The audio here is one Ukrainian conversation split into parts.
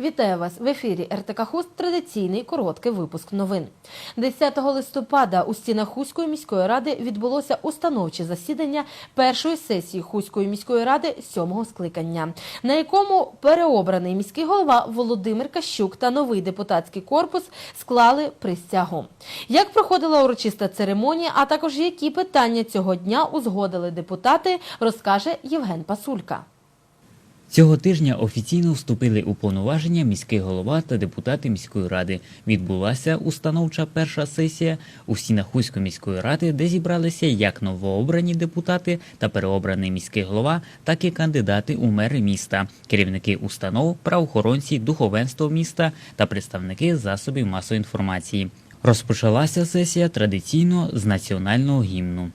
Вітаю вас в ефірі РТК Хуст. Традиційний короткий випуск новин. 10 листопада у стінах Хуської міської ради відбулося установче засідання першої сесії Хуської міської ради сьомого скликання, на якому переобраний міський голова Володимир Кащук та новий депутатський корпус склали присягу. Як проходила урочиста церемонія, а також які питання цього дня узгодили депутати, розкаже Євген Пасулька. Цього тижня офіційно вступили у повноваження міський голова та депутати міської ради. Відбулася установча перша сесія у стінах Хуської міської ради, де зібралися як новообрані депутати та переобраний міський голова, так і кандидати у мери міста, керівники установ, правоохоронці, духовенство міста та представники засобів масової інформації. Розпочалася сесія традиційно з національного гімну.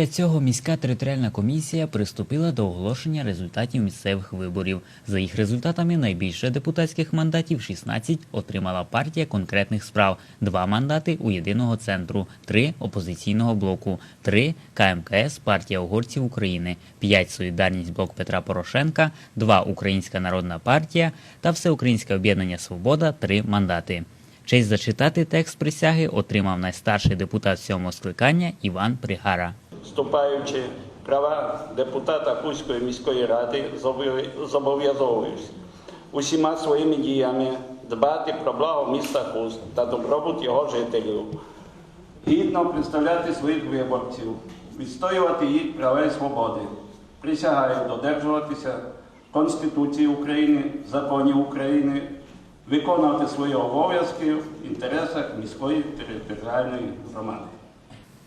Після цього міська територіальна комісія приступила до оголошення результатів місцевих виборів. За їх результатами найбільше депутатських мандатів 16 отримала партія конкретних справ, два мандати у єдиного центру, три опозиційного блоку, три КМКС партія угорців України, п'ять солідарність блок Петра Порошенка, два Українська народна партія та Всеукраїнське об'єднання Свобода три мандати. Честь зачитати текст присяги отримав найстарший депутат сьомого скликання Іван Пригара. Вступаючи права депутата Хуської міської ради, зобов'я- зобов'язовуюсь усіма своїми діями дбати про благо міста Хуст та добробут його жителів, гідно представляти своїх виборців, відстоювати їх права і свободи. Присягаю додержуватися Конституції України, законів України, виконувати свої обов'язки в інтересах міської територіальної громади.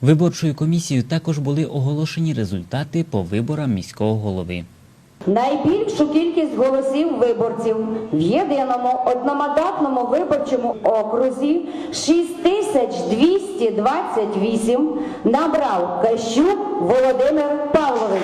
Виборчою комісією також були оголошені результати по виборам міського голови. Найбільшу кількість голосів виборців в єдиному одномандатному виборчому окрузі 6228 набрав Кащук Володимир Павлович.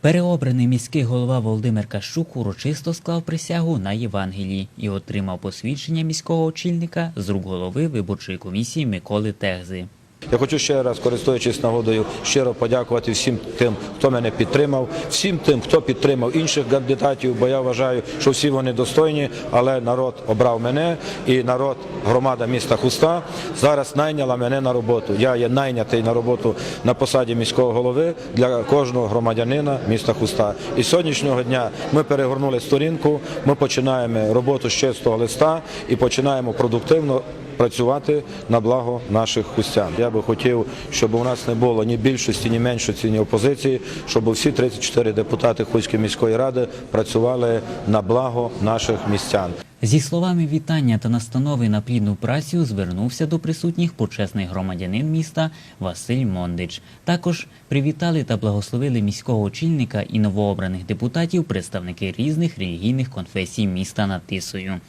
Переобраний міський голова Володимир Кащук урочисто склав присягу на Євангелії і отримав посвідчення міського очільника з рук голови виборчої комісії Миколи Техзи. Я хочу ще раз, користуючись нагодою, щиро подякувати всім тим, хто мене підтримав, всім тим, хто підтримав інших кандидатів, бо я вважаю, що всі вони достойні, але народ обрав мене і народ, громада міста Хуста зараз найняла мене на роботу. Я є найнятий на роботу на посаді міського голови для кожного громадянина міста Хуста. І сьогоднішнього дня ми перегорнули сторінку, ми починаємо роботу з чистого листа і починаємо продуктивно працювати на благо наших хустян. Я би хотів, щоб у нас не було ні більшості, ні меншості, ні опозиції, щоб всі 34 депутати Хуської міської ради працювали на благо наших містян. Зі словами вітання та настанови на плідну працю звернувся до присутніх почесний громадянин міста Василь Мондич. Також привітали та благословили міського очільника і новообраних депутатів представники різних релігійних конфесій міста над Тисою.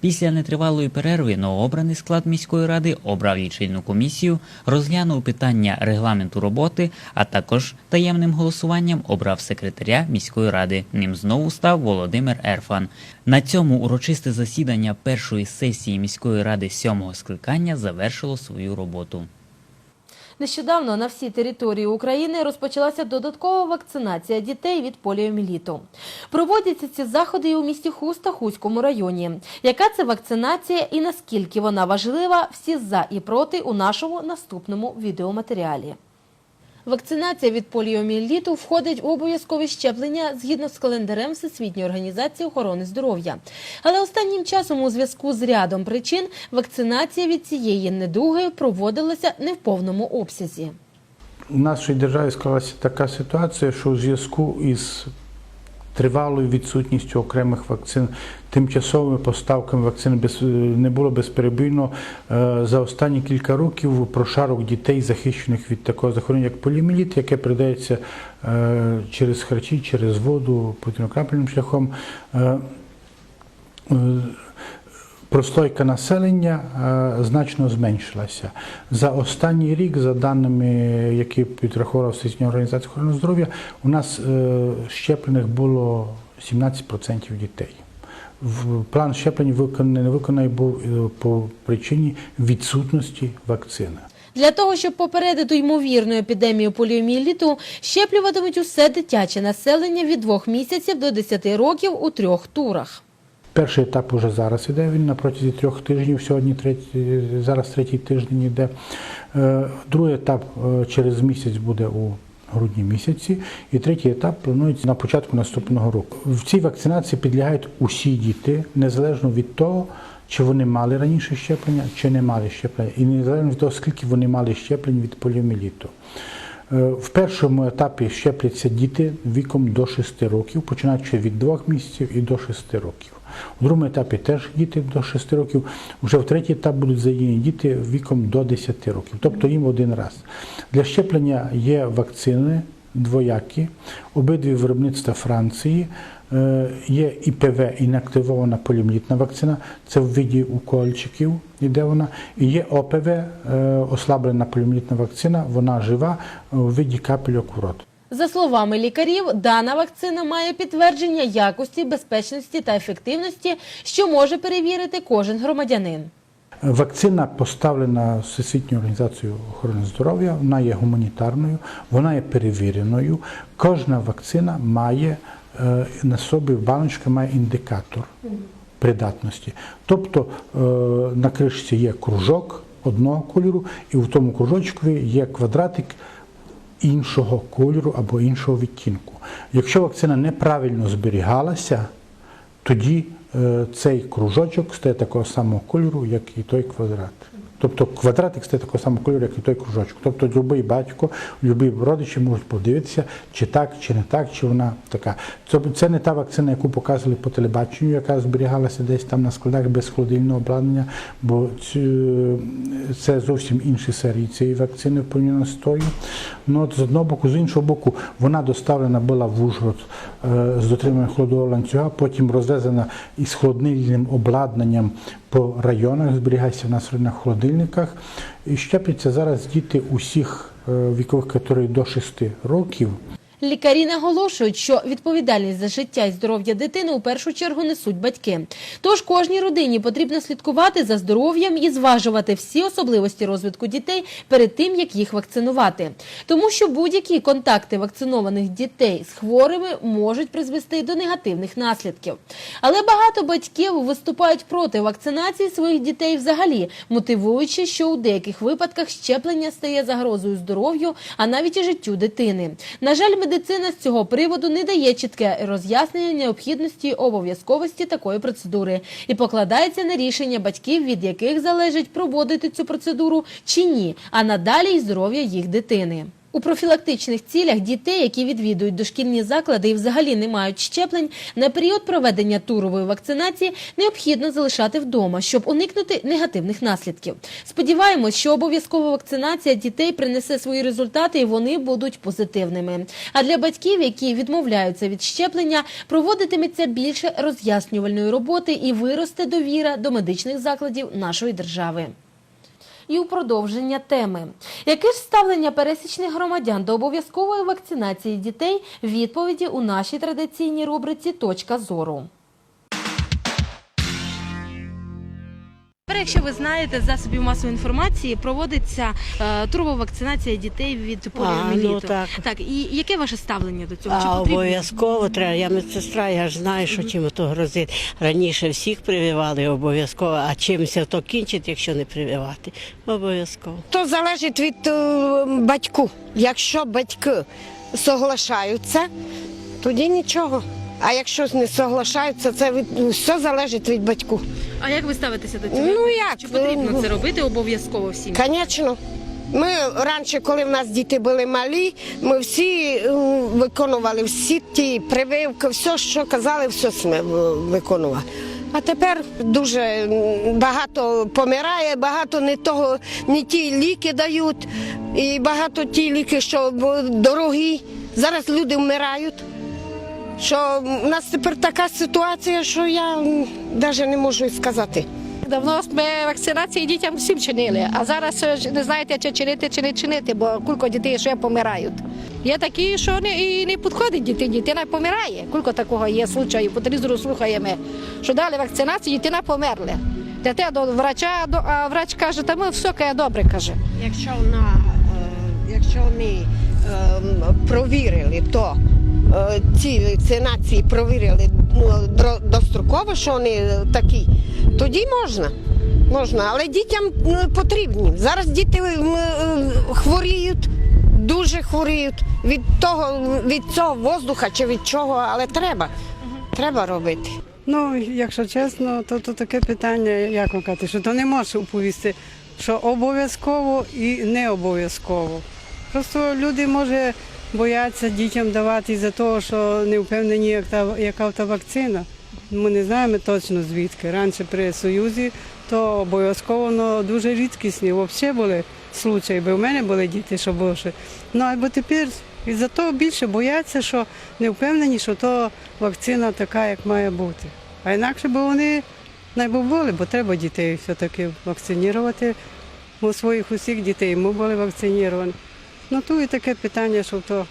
Після нетривалої перерви новообраний склад міської ради обрав лічильну комісію, розглянув питання регламенту роботи, а також таємним голосуванням обрав секретаря міської ради. Ним знову став Володимир Ерфан. На цьому урочисте засідання першої сесії міської ради сьомого скликання завершило свою роботу. Нещодавно на всій території України розпочалася додаткова вакцинація дітей від поліоміліту. Проводяться ці заходи і у місті Хуста Хуському районі. Яка це вакцинація і наскільки вона важлива? Всі за і проти у нашому наступному відеоматеріалі. Вакцинація від поліоміеліту входить у обов'язкові щеплення згідно з календарем Всесвітньої організації охорони здоров'я. Але останнім часом у зв'язку з рядом причин вакцинація від цієї недуги проводилася не в повному обсязі. У нашій державі склалася така ситуація, що у зв'язку із тривалою відсутністю окремих вакцин, тимчасовими поставками вакцин не було безперебійно е, за останні кілька років прошарок дітей, захищених від такого захворювання, як поліміліт, яке передається е, через харчі, через воду, потім шляхом. Прослойка населення е, значно зменшилася. За останній рік, за даними, які підрахувала Всесвітня організація охорони здоров'я, у нас е, щеплених було 17% дітей. План щеплень виконаний, не виконаний був е, по причині відсутності вакцини. Для того, щоб попередити ймовірну епідемію поліомієліту, щеплюватимуть усе дитяче населення від 2 місяців до 10 років у трьох турах. Перший етап уже зараз іде. Він на протязі трьох тижнів. Сьогодні третій, зараз третій тиждень іде. Е, Другий етап е, через місяць буде у грудні місяці. І третій етап планується на початку наступного року. В цій вакцинації підлягають усі діти, незалежно від того, чи вони мали раніше щеплення, чи не мали щеплення, і незалежно від того, скільки вони мали щеплень від поліоміеліту. Е, В першому етапі щепляться діти віком до 6 років, починаючи від 2 місяців і до 6 років. У другому етапі теж діти до 6 років. Вже в третій етап будуть задіяні діти віком до 10 років, тобто їм один раз. Для щеплення є вакцини двоякі, обидві виробництва Франції. Е, Є ІПВ інактивована поліоміелітна вакцина, це в виді укольчиків, іде вона. І є ОПВ е, ослаблена поліоміелітна вакцина, вона жива у виді капельок в рот. За словами лікарів, дана вакцина має підтвердження якості, безпечності та ефективності, що може перевірити кожен громадянин. Вакцина поставлена Всесвітньою організацією охорони здоров'я, вона є гуманітарною, вона є перевіреною. Кожна вакцина має е, на собі баночка має індикатор придатності. Тобто е, на кришці є кружок одного кольору, і в тому кружочкові є квадратик іншого кольору або іншого відтінку. Якщо вакцина неправильно зберігалася, тоді е, цей кружочок стає такого самого кольору, як і той квадрат. Тобто квадратик стає такого самого кольору, як і той кружочок. Тобто будь-який батько, будь-який родичі можуть подивитися, чи так, чи не так, чи вона така. Це не та вакцина, яку показували по телебаченню, яка зберігалася десь там на складах без холодильного обладнання, бо це зовсім інші серії цієї вакцини порівняно з тою. Ну, от з одного боку, з іншого боку, вона доставлена була в Ужгород е, з дотриманням холодового ланцюга, потім розвезена із холодильним обладнанням по районах, зберігається в нас на холодильниках. І щепляться зараз діти усіх е, вікових категорій до 6 років. Лікарі наголошують, що відповідальність за життя і здоров'я дитини у першу чергу несуть батьки. Тож кожній родині потрібно слідкувати за здоров'ям і зважувати всі особливості розвитку дітей перед тим, як їх вакцинувати. Тому що будь-які контакти вакцинованих дітей з хворими можуть призвести до негативних наслідків. Але багато батьків виступають проти вакцинації своїх дітей взагалі, мотивуючи, що у деяких випадках щеплення стає загрозою здоров'ю, а навіть і життю дитини. На жаль, медицина з цього приводу не дає чітке роз'яснення необхідності обов'язковості такої процедури і покладається на рішення батьків, від яких залежить проводити цю процедуру чи ні, а надалі й здоров'я їх дитини. У профілактичних цілях дітей, які відвідують дошкільні заклади і взагалі не мають щеплень, на період проведення турової вакцинації необхідно залишати вдома, щоб уникнути негативних наслідків. Сподіваємось, що обов'язкова вакцинація дітей принесе свої результати і вони будуть позитивними. А для батьків, які відмовляються від щеплення, проводитиметься більше роз'яснювальної роботи і виросте довіра до медичних закладів нашої держави. І у продовження теми. Яке ж ставлення пересічних громадян до обов'язкової вакцинації дітей? Відповіді у нашій традиційній рубриці Точка зору. Тепер, якщо ви знаєте, з засобів масової інформації проводиться е, турова вакцинація дітей від поліомієліту. ну так. так, і яке ваше ставлення до цього? Чи А потрібно? обов'язково треба. Я медсестра, я ж знаю, що чим то грозить. Раніше всіх прививали обов'язково, а чимся то кінчить, якщо не прививати. Обов'язково. То залежить від е, батьку. Якщо батьки соглашаються, тоді нічого. А якщо не соглашаються, це від все залежить від батьку. А як ви ставитеся до цього? Ну, як? Чи потрібно Ну, це робити обов'язково всім? Звісно. Ми раніше, коли в нас діти були малі, ми всі е, виконували всі ті прививки, все, що казали, все ми виконували. А тепер дуже багато помирає, багато не того, не ті ліки дають, і багато ті ліки, що дорогі. Зараз люди вмирають. Що в нас тепер така ситуація, що я навіть не можу і сказати. давно ми вакцинації дітям всім чинили, а зараз е, ж не знаєте, чи чинити, чи не чинити, бо кілька дітей ще помирають. Є такі, що не, і не підходить дитині, дитина помирає. Кілька такого є случаїв, по телевізору слухаємо, що дали вакцинацію, дитина померла. Дете до врача, до- а врач каже, та ми все каже, добре каже. Якщо на е, якщо вони ем, провірили, то ці вакцинації провірили ну, достроково, що вони такі, тоді можна. Можна, але дітям ну, потрібні. Зараз діти е, хворіють, дуже хворіють від того, від цього воздуха чи від чого, але треба. Треба робити. Ну, якщо чесно, то, то таке питання, як вам казати, що то не можеш оповісти, що обов'язково і не обов'язково. Просто люди може бояться дітям давати за того, що не впевнені, як та, яка та вакцина. Ми не знаємо точно звідки. Раніше при Союзі то обов'язково ну, дуже рідкісні. Взагалі були случаї, бо в мене були діти, що більше. Ну або тепер і за того більше бояться, що не впевнені, що то вакцина така, як має бути. А інакше б вони не були, бо треба дітей все-таки вакцинувати. У своїх усіх дітей ми були вакциновані. Ну тут і таке питання, що то,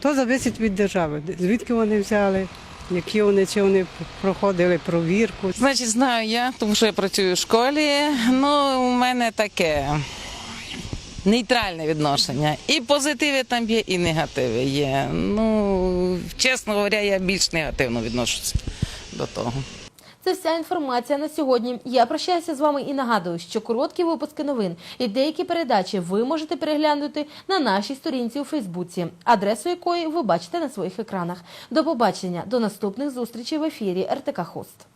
то залежить від держави, звідки вони взяли, які вони, чи вони проходили провірку. Значить, знаю я, тому що я працюю в школі. Ну, у мене таке нейтральне відношення. І позитиви там є, і негативи є. Ну, чесно говоря, я більш негативно відношуся до того. Це вся інформація на сьогодні. Я прощаюся з вами і нагадую, що короткі випуски новин і деякі передачі ви можете переглянути на нашій сторінці у Фейсбуці, адресу якої ви бачите на своїх екранах. До побачення, до наступних зустрічей в ефірі РТК Хост.